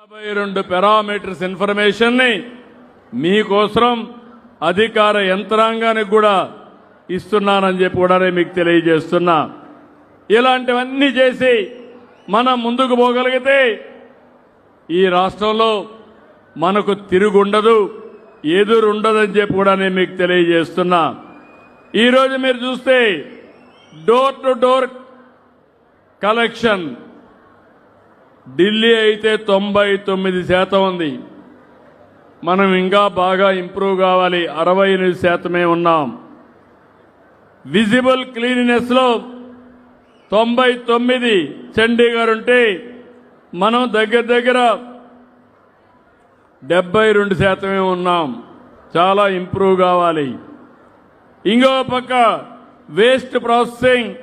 నలభై రెండు పారామీటర్స్ ఇన్ఫర్మేషన్ని మీకోసం అధికార యంత్రాంగానికి కూడా ఇస్తున్నానని చెప్పి కూడా మీకు తెలియజేస్తున్నా. ఇలాంటివన్నీ చేసి మనం ముందుకు పోగలిగితే ఈ రాష్ట్రంలో మనకు తిరుగుండదు ఎదురుండదని చెప్పి కూడా నేను మీకు తెలియజేస్తున్నా. ఈరోజు మీరు చూస్తే door to door collection Delhi అయితే తొంభై తొమ్మిది శాతం ఉంది. మనం ఇంకా బాగా ఇంప్రూవ్ కావాలి. అరవై ఎనిమిది శాతమే ఉన్నాం. విజిబుల్ క్లీనినెస్లో తొంభై తొమ్మిది చండీగఢ్ ఉంటే మనం దగ్గర దగ్గర డెబ్బై రెండు శాతమే ఉన్నాం. చాలా ఇంప్రూవ్ కావాలి. ఇంకో పక్క వేస్ట్ ప్రాసెసింగ్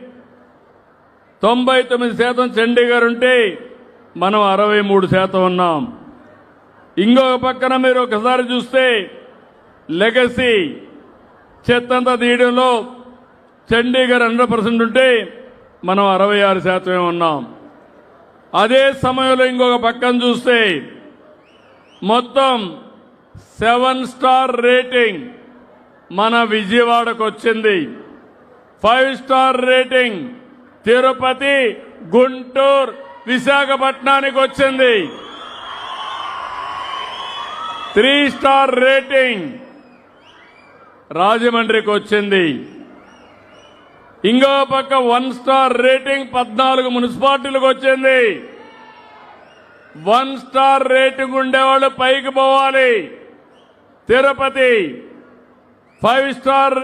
తొంభై తొమ్మిది శాతం చండీగఢ్ ఉంటే మనం అరవై మూడు శాతం ఉన్నాం. ఇంకొక పక్కన మీరు ఒకసారి చూస్తే లెగసీ చెత్తంతా తీయడంలో చండీగఢ్ హండ్రెడ్ పర్సెంట్ ఉంటే మనం అరవై ఆరు శాతమే ఉన్నాం. అదే సమయంలో ఇంకొక పక్కన చూస్తే మొత్తం సెవెన్ స్టార్ రేటింగ్ మన విజయవాడకు వచ్చింది. Five star rating Tirupati Guntur విశాఖపట్నానికి వచ్చింది. త్రీ స్టార్ రేటింగ్ రాజమండ్రికి వచ్చింది. ఇంకో పక్క వన్ స్టార్ రేటింగ్ పద్నాలుగు మున్సిపాలిటీలకు వచ్చింది. వన్ స్టార్ రేటింగ్ ఉండేవాళ్ళు పైకి పోవాలి. Tirupati five star